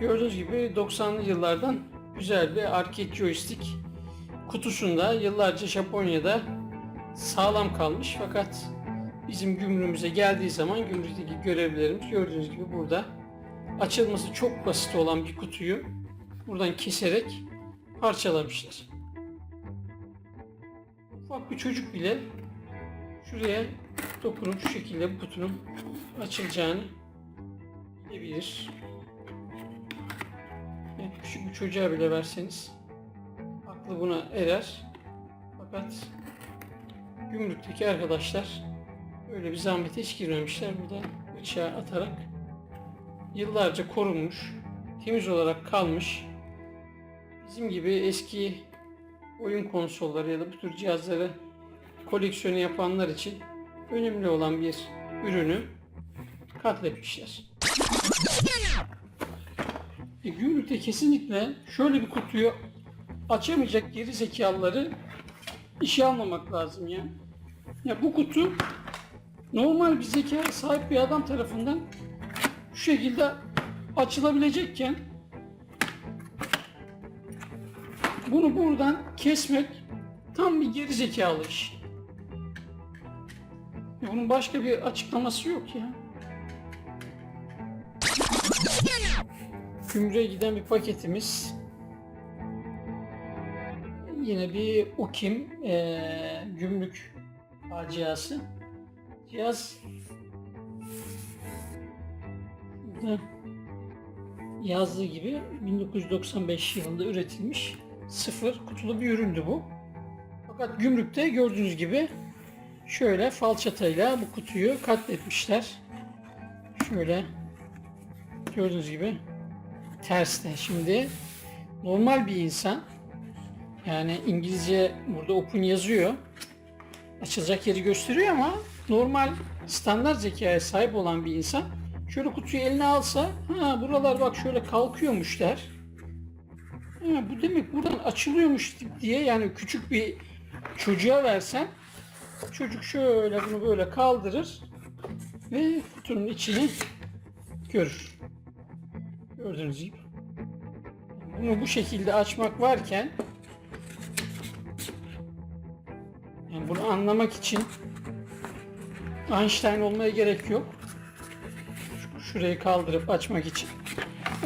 Gördüğünüz gibi 90'lı yıllardan güzel bir arcade joystick kutusunda yıllarca Japonya'da sağlam kalmış fakat bizim gümrüğümüze geldiği zaman gümrükteki görevlilerimiz gördüğünüz gibi burada açılması çok basit olan bir kutuyu buradan keserek parçalamışlar. Ufak bir çocuk bile şuraya dokunup şu şekilde bu kutunun açılacağını bilebilir. Küçük bir çocuğa bile verseniz aklı buna erer. Fakat gümrükteki arkadaşlar öyle bir zahmete hiç girmemişler. Burada bıçağı atarak yıllarca korunmuş, temiz olarak kalmış. Bizim gibi eski oyun konsolları ya da bu tür cihazları koleksiyonu yapanlar için önemli olan bir ürünü katletmişler. E, gümrükte kesinlikle şöyle bir kutuyu açamayacak geri zekalıları işe almamak lazım ya. Ya bu kutu normal bir zekaya sahip bir adam tarafından şu şekilde açılabilecekken bunu buradan kesmek tam bir geri zekalı iş. Ya bunun başka bir açıklaması yok ya. Gümrüğe giden bir paketimiz. Yine bir UKİM eee gümrük faciası. Cihaz burada yazdığı gibi 1995 yılında üretilmiş sıfır kutulu bir üründü bu. Fakat gümrükte gördüğünüz gibi şöyle falçatayla bu kutuyu katletmişler. Şöyle gördüğünüz gibi terste. Şimdi normal bir insan yani İngilizce burada open yazıyor. Açılacak yeri gösteriyor ama normal standart zekaya sahip olan bir insan şöyle kutuyu eline alsa ha buralar bak şöyle kalkıyormuş der. Ha, bu demek buradan açılıyormuş diye yani küçük bir çocuğa versen çocuk şöyle bunu böyle kaldırır ve kutunun içini görür. Gördüğünüz gibi. Bunu bu şekilde açmak varken yani bunu anlamak için Einstein olmaya gerek yok. Şu- Şurayı kaldırıp açmak için.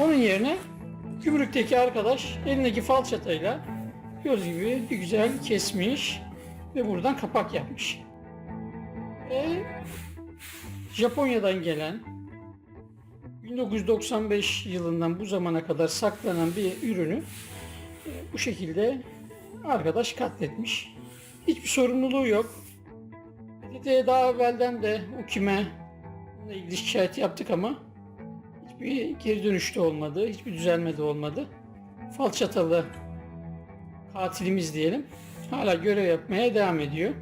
Onun yerine gümrükteki arkadaş elindeki falçatayla göz gibi bir güzel kesmiş ve buradan kapak yapmış. Ve Japonya'dan gelen 1995 yılından bu zamana kadar saklanan bir ürünü e, bu şekilde arkadaş katletmiş. Hiçbir sorumluluğu yok. PTT'ye daha evvelden de o kime ilgili şikayet yaptık ama hiçbir geri dönüşte olmadı, hiçbir düzelme de olmadı. Falçatalı katilimiz diyelim hala görev yapmaya devam ediyor.